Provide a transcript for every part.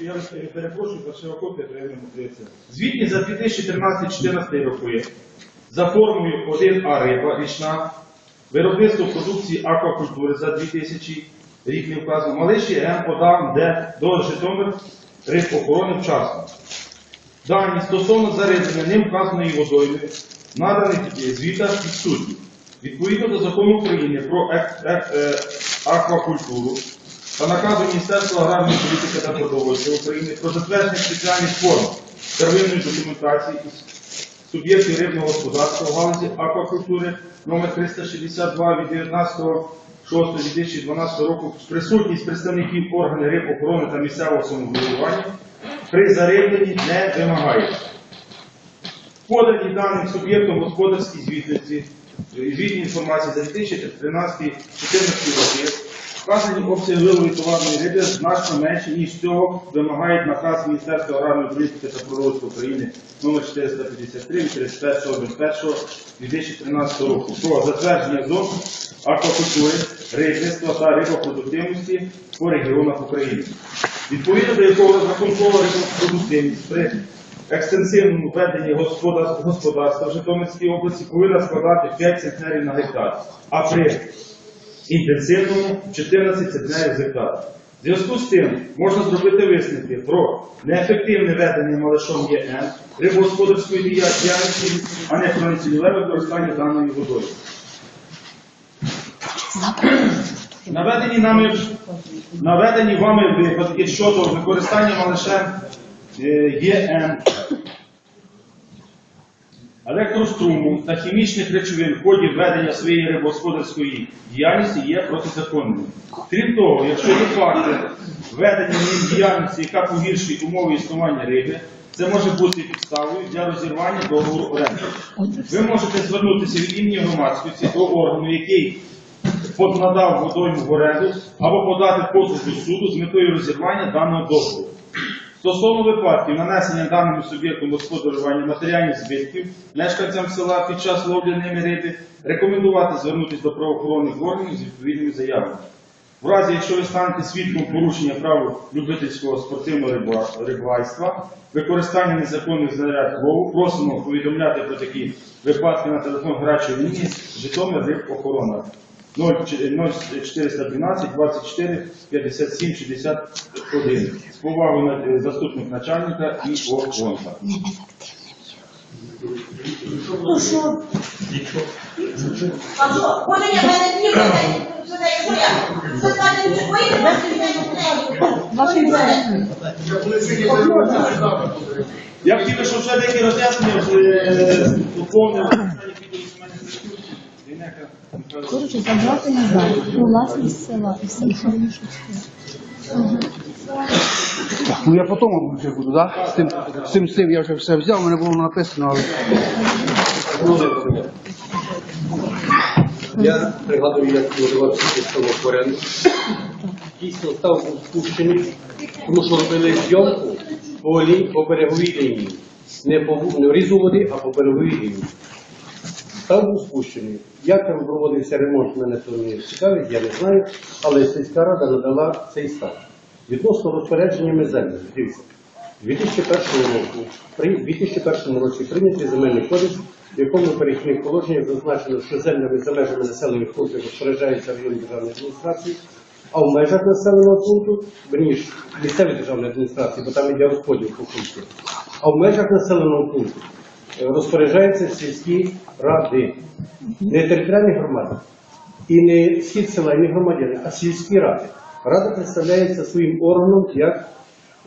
Я перепрошую, ваша копія приємно дивиться. Звітні за 2013-2014 роки за формою 1А риба річна, виробництво продукції аквакультури за 2000 рік не вказано, Малиші М подав, де до Житомир риб охорони вчасно. Дані стосовно зариблення ним вказаної водою надані в звітах відсутні. Відповідно до закону України про ек- е, аквакультуру та наказу Міністерства аграрної політики та продовольства України про затвердження спеціальних форм первинної документації суб'єктів рибного господарства в галузі аквакультури номер 362 від 19.06.2012 року присутність представників органів риб охорони та місцевого самоврядування при зарибленні не вимагає. Подані даним суб'єктом господарській звітності, звітні інформації за 2013-2014 роки, вказані обсяги вилову товарної риби значно менше, ніж цього вимагають наказ Міністерства аграрної політики та продовольства України номер 453 від 31.01.2013 року про затвердження зон аквакультури, рибництва та рибопродуктивності по регіонах України. Відповідно до якого рахункова рибопродуктивність при екстенсивному веденні господарства в Житомирській області повинна складати 5 центнерів на гектар, а при інтенсивному 14 центнерів з. В зв'язку з тим можна зробити висновки про неефективне ведення малишом ЄН рибогосподарської діяльності, а не про нецільове використання даної водою. Наведені нами наведені вами випадки щодо використання малишем е, ЄН, електроструму та хімічних речовин в ході ведення своєї рибогосподарської діяльності є протизаконними. Крім того, якщо є факти ведення ним діяльності, яка погіршує умови існування риби, це може бути підставою для розірвання договору оренди. Ви можете звернутися від імені громадськості до органу, який надав водойму в оренду або подати позов до суду з метою розірвання даного договору. Стосовно випадків нанесення даному суб'єкту господарювання матеріальних збитків мешканцям села під час ловлі ними риби, рекомендувати звернутися до правоохоронних органів з відповідними заявами. В разі, якщо ви станете свідком порушення прав любительського спортивного рибальства, використання незаконних знаряд лову, просимо повідомляти про такі випадки на телефон гарячої лінії Житомир риб охорона 0412 24 57 61. З повагою е, заступник начальника і ОГОНКа. Ну що? А що? Ходить, я мене дні не Я хотів, щоб деякі роз'яснення е, доповнив. Коротше, забрати назад. У власність села і все, що вони Ну я потім вже буду, так? З тим, з тим, з тим я вже все взяв, у мене було написано, але Я пригадую, як цього в оренду. Дійсно став був спущений, тому що робили зйомку по, по береговій лінії. Не по не різу води, а по береговій лінії. Став був спущений. Як там проводився ремонт, мене то не цікавить, я не знаю, але сільська рада надала цей став. Відносно розпорядженнями землі, дивіться, 2001 року, при 2001 році прийнятий земельний кодекс, в якому в перехідних положеннях зазначено, що землями за межами населених пунктів розпоряджається районні державної адміністрації, а в межах населеного пункту, верніше, місцеві державної адміністрації, бо там йде розподіл по пункту, а в межах населеного пункту розпоряджаються сільські ради, не територіальні громади. І не схід села, громадяни, а сільські ради. Рада представляється своїм органом як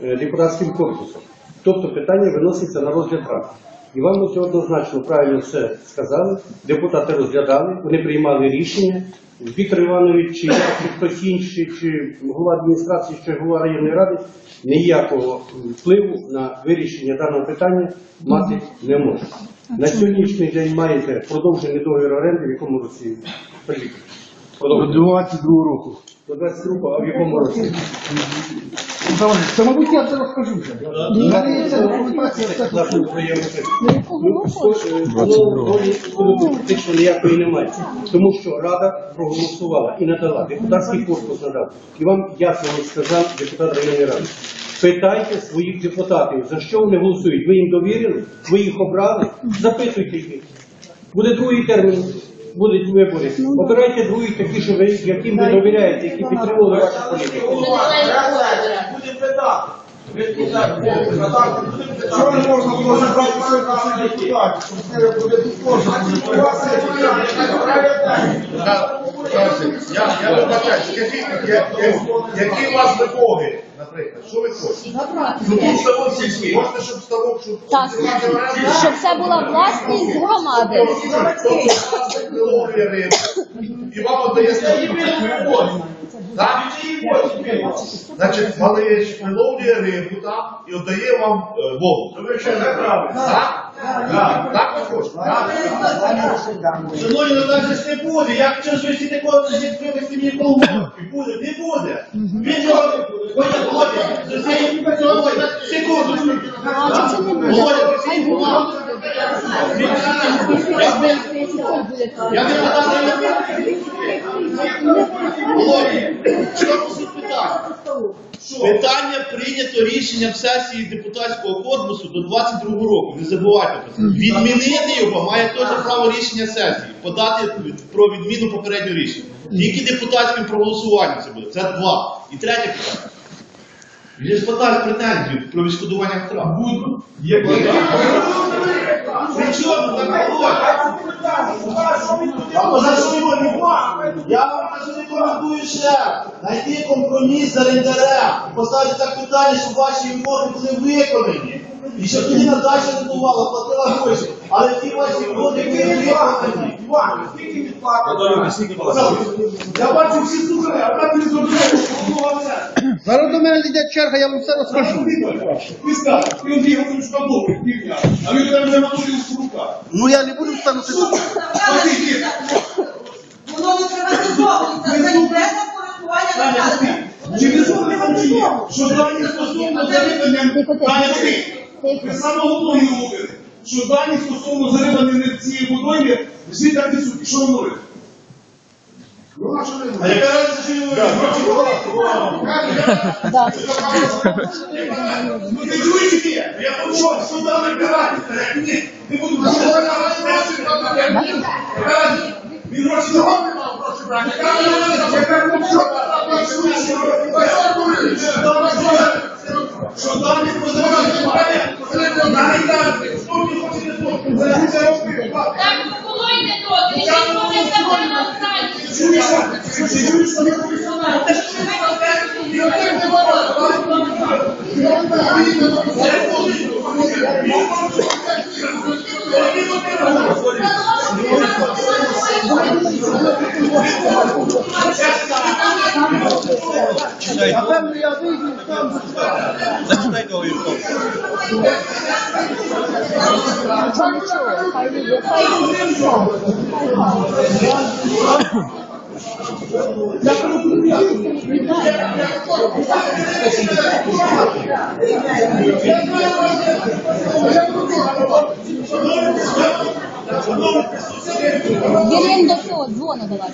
е, депутатським корпусом. Тобто питання виноситься на розгляд ради. І вам однозначно правильно все сказали. Депутати розглядали, вони приймали рішення. Віктор Іванович, чи хтось інший, чи голова адміністрації, чи голова районної ради ніякого впливу на вирішення даного питання мати не може. На сьогоднішній день маєте продовжений договір оренди, в якому році приліпить. до 22 року. До 22 а в якому році? Це, мабуть, я це розкажу вже. У мене є ця документація, все До якого року? Воно фактично ніякої немає. Тому що Рада проголосувала і надала, депутатський корпус надав. І вам ясно сказав депутат районної ради. Питайте своїх депутатів, за що вони голосують. Ви їм довірили, ви їх обрали, запитуйте їх. Буде другий термін, будуть вибори. Обирайте другий такі, що ви, яким ви довіряєте, які підтримували вашу політику. Буде питати. Що не можна було забрати все наших депутатів, щоб це буде кожен. Я, я вибачаю, скажіть, які у вас вимоги, наприклад, що ви хочете? Ну, ставок сільський, можете, щоб ставок, щоб... Так, щоб це була власність громади. І вам отдає ставок. Так? Значить, малиш виловлює рибу там і віддає вам е, воду. Ви ще не правильно. Так? Так, так ви хочете? Шановні, ну так же не буде. Як через ви всі такого відкрити сім'ї колгоспи? Буде, не буде. Він його Володя, Володя, з цієї Володя, секунду. Володя. Я не подав Володя, що суть питання? Питання прийнято рішенням сесії депутатського корпусу до 22 року. Не забувайте про це. Відмінити його має теж право рішення сесії, подати про відміну попереднього рішення. Тільки депутатським проголосуванням це буде. Це два. І третє питання. Він ж подасть претензію про відшкодування втрат. Буду. Є При чому так Володя? А за що його нема? Я вам кажу, рекомендую ще. Знайти компроміс з орендарем. Поставити так питання, щоб ваші угоди були виконані. І щоб тоді Наташа не давала, платила гроші. Але ті ваші угоди були виконані. Іван, скільки відплатили? Я бачу всі слухали, а так не зробили. Зараз до мене йде черга, я вам все розкажу. Ви скажете, він бігав у шкафу, півдня, а він там вже натурив в руках. Ну я не буду станути. Воно не на користування. Чи зробили вам чи ні? Що дані стосовно зарибання ти? Ви саме головне говорите, що дані стосовно зарибання цієї водойми всі так і суті. Що ви говорите? А яка разниця, що він. Ну ти чуєш чи? Я почув, що там вибирати. Ні, не буду брати. Він гроші мав, гроші брати. Що дані позивають? Навіть так, хто мені хоче не слухати? Це це робити. Так, полойте трохи, і всі вони забрали останні. Чуєш, ти чуєш, що я професіонал? Напевно, я вийду там. Це нічого, хай буде, хай Вір'єм до цього дзвону давати.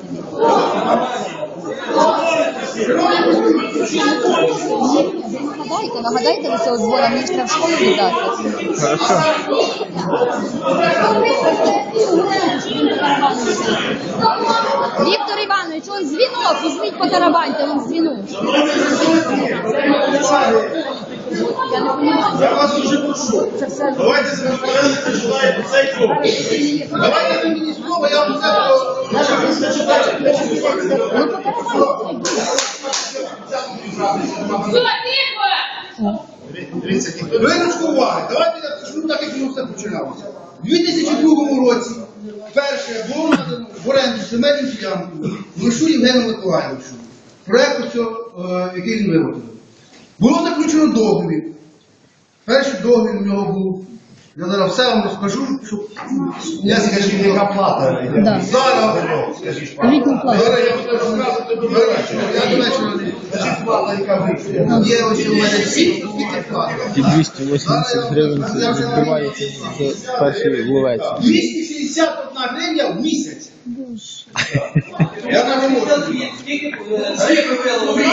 Нагадайте, нагадайте до цього дзвона, мені треба в школу віддати. Віктор Іванович, он дзвінок, візьміть по он дзвінок. Я вас дуже прошу. Давайте починаємо цей крок. Давайте мені слово, я вам ніхто не Виночку уваги, давайте я скажу так, як воно все починалося. У 2002 році перше було надано в оренду земельну ділянку Лишу Євгену Миколаївичу. Проєкту е, який він виготовив. Було заключено договір. Перший договір у нього був. Я зараз все вам розкажу, щоб Я скажіть, яка плата? Да. Зараз, Скажіть, плату. зараз я буду розказувати до. Я до вечора не Скажіть, плата, яка вийшла? Є ось у мене всі, скільки плата. Ті 280 гривень це відбивається за перший ловець. 261 гривня в місяць. Я не можу. Скільки ви виловили?